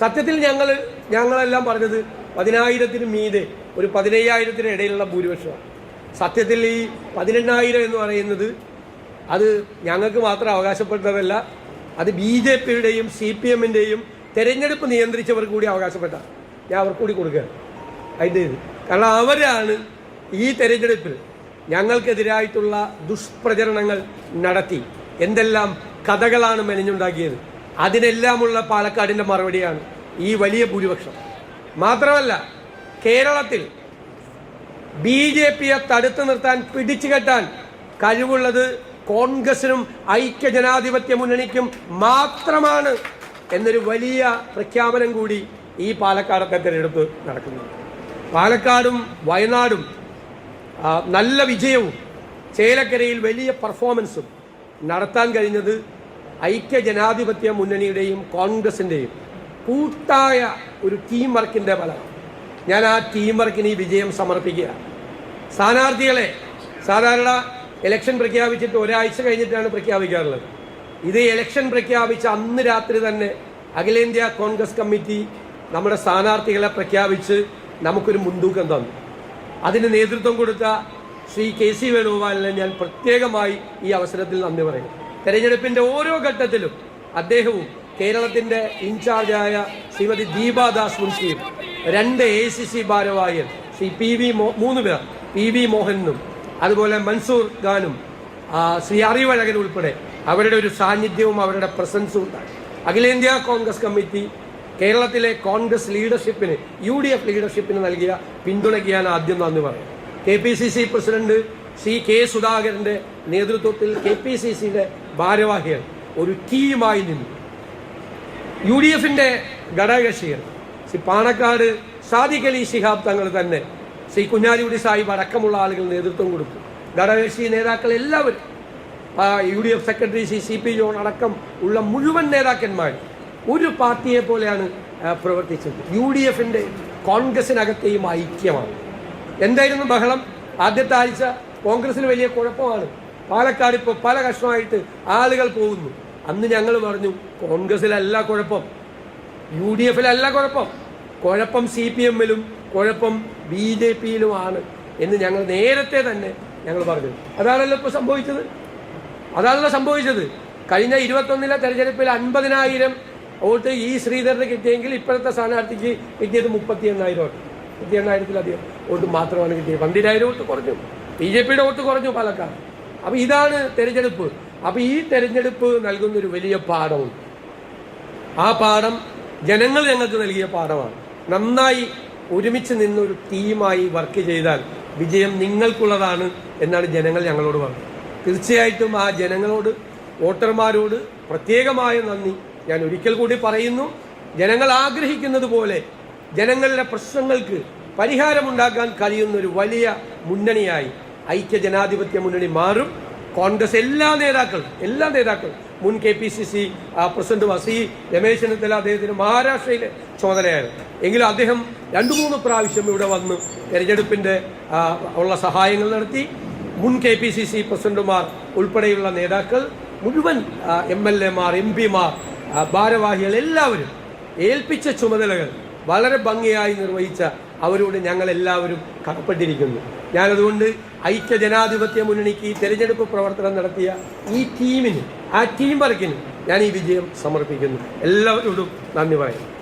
സത്യത്തിൽ ഞങ്ങൾ ഞങ്ങളെല്ലാം പറഞ്ഞത് പതിനായിരത്തിന് മീതെ ഒരു പതിനയ്യായിരത്തിന് ഇടയിലുള്ള ഭൂരിപക്ഷമാണ്. സത്യത്തിൽ ഈ പതിനെണ്ണായിരം എന്ന് പറയുന്നത് അത് ഞങ്ങൾക്ക് മാത്രം അവകാശപ്പെട്ടതല്ല അത് ബി ജെ പിയുടെയും സി പി എമ്മിന്റെയും തെരഞ്ഞെടുപ്പ് നിയന്ത്രിച്ചവർക്ക് കൂടി അവകാശപ്പെട്ട ഞാൻ അവർക്ക് കൂടി കൊടുക്കുകയാണ്. അതിന്റെ ഇത്. കാരണം അവരാണ് ഈ തെരഞ്ഞെടുപ്പിൽ ഞങ്ങൾക്കെതിരായിട്ടുള്ള ദുഷ്പ്രചരണങ്ങൾ നടത്തി എന്തെല്ലാം കഥകളാണ് മെനഞ്ഞുണ്ടാക്കിയത്. അതിനെല്ലാമുള്ള പാലക്കാടിന്റെ മറുപടിയാണ് ഈ വലിയ ഭൂരിപക്ഷം. മാത്രമല്ല കേരളത്തിൽ ബി ജെ പിയെ തടുത്തു നിർത്താൻ പിടിച്ചു കെട്ടാൻ കഴിവുള്ളത് കോൺഗ്രസിനും ഐക്യ ജനാധിപത്യ മുന്നണിക്കും മാത്രമാണ് എന്നൊരു വലിയ പ്രഖ്യാപനം കൂടി ഈ പാലക്കാടത്തെ തിരഞ്ഞെടുപ്പ് നടക്കുന്നു പാലക്കാടും വയനാടും നല്ല വിജയവും ചേലക്കരയിൽ വലിയ പെർഫോമൻസും നടത്താൻ കഴിഞ്ഞത് ഐക്യ ജനാധിപത്യ മുന്നണിയുടെയും കോൺഗ്രസിന്റെയും കൂട്ടായ ഒരു ടീം വർക്കിന്റെ ഫലം. ഞാൻ ആ ടീം വർക്കിന് ഈ വിജയം സമർപ്പിക്കുക. സ്ഥാനാർത്ഥികളെ സാധാരണ ഇലക്ഷൻ പ്രഖ്യാപിച്ചിട്ട് ഒരാഴ്ച കഴിഞ്ഞിട്ടാണ് പ്രഖ്യാപിക്കാറുള്ളത്. ഇത് ഇലക്ഷൻ പ്രഖ്യാപിച്ച അന്ന് രാത്രി തന്നെ അഖിലേന്ത്യാ കോൺഗ്രസ് കമ്മിറ്റി നമ്മുടെ സ്ഥാനാർത്ഥികളെ പ്രഖ്യാപിച്ച് നമുക്കൊരു മുൻതൂക്കം തന്നു. അതിന് നേതൃത്വം കൊടുത്ത ശ്രീ കെ സി വേണുഗോപാലിനെ ഞാൻ പ്രത്യേകമായി ഈ അവസരത്തിൽ നന്ദി പറയും തെരഞ്ഞെടുപ്പിന്റെ ഓരോ ഘട്ടത്തിലും അദ്ദേഹവും കേരളത്തിന്റെ ഇൻചാർജായ ശ്രീമതി ദീപാദാസ് മുൻഷിയും രണ്ട് എ സി സി ഭാരവാഹികൾ ശ്രീ പി വി മൂന്ന് പേർ പി വി മോഹനും അതുപോലെ മൻസൂർ ഖാനും ശ്രീ അറിവഴകൻ ഉൾപ്പെടെ അവരുടെ ഒരു സാന്നിധ്യവും അവരുടെ പ്രസൻസും ഉണ്ടായി. അഖിലേന്ത്യാ കോൺഗ്രസ് കമ്മിറ്റി കേരളത്തിലെ കോൺഗ്രസ് ലീഡർഷിപ്പിന് യു ഡി എഫ് ലീഡർഷിപ്പിന് നൽകിയ പിന്തുണയ്ക്ക് ഞാൻ ആദ്യം നന്ദി പറയും K P C C president C K സുധാകരന്റെ നേതൃത്വത്തിൽ കെ പി സി സിയുടെ ഭാരവാഹികൾ ഒരു ടീമായി നിന്നു. യു ഡി എഫിന്റെ ഘടകകക്ഷികൾ ശ്രീ പാണക്കാട് സാദിഖ് അലി ശിഹാബ് തങ്ങൾ തന്നെ ശ്രീ കുഞ്ഞാലിക്കുടി സാഹിബ് അടക്കമുള്ള ആളുകൾ നേതൃത്വം കൊടുത്തു. ഘടകകക്ഷി നേതാക്കൾ എല്ലാവരും U D F secretary Shri C P John അടക്കം ഉള്ള മുഴുവൻ നേതാക്കന്മാർ ഒരു പാർട്ടിയെ പോലെയാണ് പ്രവർത്തിച്ചത്. യു ഡി എഫിന്റെ കോൺഗ്രസിനകത്തെയും ഐക്യമാണ്. എന്തായിരുന്നു ബഹളം? ആദ്യത്തെ ആഴ്ച കോൺഗ്രസിന് വലിയ കുഴപ്പമാണ്. പാലക്കാട് ഇപ്പോൾ പല കഷ്ണമായിട്ട് ആളുകൾ പോകുന്നു. അന്ന് ഞങ്ങൾ പറഞ്ഞു കോൺഗ്രസിലല്ല കുഴപ്പം. യു ഡി എഫിലല്ല കുഴപ്പം. കുഴപ്പം സി പി എമ്മിലും കുഴപ്പം ബി ജെ പിയിലുമാണ് എന്ന് ഞങ്ങൾ നേരത്തെ തന്നെ ഞങ്ങൾ പറഞ്ഞു. അതാണല്ലോ ഇപ്പോൾ സംഭവിച്ചത്. അതാണല്ലോ സംഭവിച്ചത്. കഴിഞ്ഞ ഇരുപത്തൊന്നിലെ തെരഞ്ഞെടുപ്പിൽ അൻപതിനായിരം വോട്ട് ഈ ശ്രീധരന് കിട്ടിയെങ്കിൽ ഇപ്പോഴത്തെ സ്ഥാനാർത്ഥിക്ക് കിട്ടിയത് മുപ്പത്തി എണ്ണായിരം വോട്ട്. മുപ്പത്തി എണ്ണായിരത്തിലധികം വോട്ട് മാത്രമാണ് കിട്ടിയത്. പന്തിരായിരം വോട്ട് കുറഞ്ഞു. ബി ജെ പിയുടെ വോട്ട് കുറഞ്ഞു പാലക്കാട്. അപ്പൊ ഇതാണ് തെരഞ്ഞെടുപ്പ്. അപ്പൊ ഈ തെരഞ്ഞെടുപ്പ് നൽകുന്ന ഒരു വലിയ പാഠമുണ്ട് ആ പാഠം ജനങ്ങൾ ഞങ്ങൾക്ക് നൽകിയ പാഠമാണ്. നന്നായി ഒരുമിച്ച് നിന്നൊരു ടീമായി വർക്ക് ചെയ്താൽ വിജയം നിങ്ങൾക്കുള്ളതാണ് എന്നാണ് ജനങ്ങൾ ഞങ്ങളോട് പറഞ്ഞത്. തീർച്ചയായിട്ടും ആ ജനങ്ങളോട് വോട്ടർമാരോട് പ്രത്യേകമായ നന്ദി ഞാൻ ഒരിക്കൽ കൂടി പറയുന്നു. ജനങ്ങൾ ആഗ്രഹിക്കുന്നത് പോലെ ജനങ്ങളുടെ പ്രശ്നങ്ങൾക്ക് പരിഹാരമുണ്ടാക്കാൻ കഴിയുന്ന ഒരു വലിയ മുന്നണിയായി ഐക്യ ജനാധിപത്യ മുന്നണി മാറും. കോൺഗ്രസ് എല്ലാ നേതാക്കളും എല്ലാ നേതാക്കളും. മുൻ K P C C president വസി Ramesh Chennithala അദ്ദേഹത്തിന് മഹാരാഷ്ട്രയിലെ ചുമതലയായിരുന്നു. എങ്കിലും അദ്ദേഹം രണ്ടു മൂന്ന് പ്രാവശ്യം ഇവിടെ വന്ന് തെരഞ്ഞെടുപ്പിന്റെ ഉള്ള സഹായങ്ങൾ നടത്തി. മുൻ കെ പി സി സി പ്രസിഡന്റുമാർ ഉൾപ്പെടെയുള്ള നേതാക്കൾ മുഴുവൻ എം എൽ എമാർ എം പിമാർ ഭാരവാഹികൾ എല്ലാവരും ഏൽപ്പിച്ച ചുമതലകൾ വളരെ ഭംഗിയായി നിർവഹിച്ച അവരോട് ഞങ്ങളെല്ലാവരും കടപ്പെട്ടിരിക്കുന്നു. ഞാനതുകൊണ്ട് ഐക്യ ജനാധിപത്യ മുന്നണിക്ക് തെരഞ്ഞെടുപ്പ് പ്രവർത്തനം നടത്തിയ ഈ ടീമിന് ആ ടീം വർക്കിന് ഞാൻ ഈ വിജയം സമർപ്പിക്കുന്നു. എല്ലാവരോടും നന്ദി പറയുന്നു.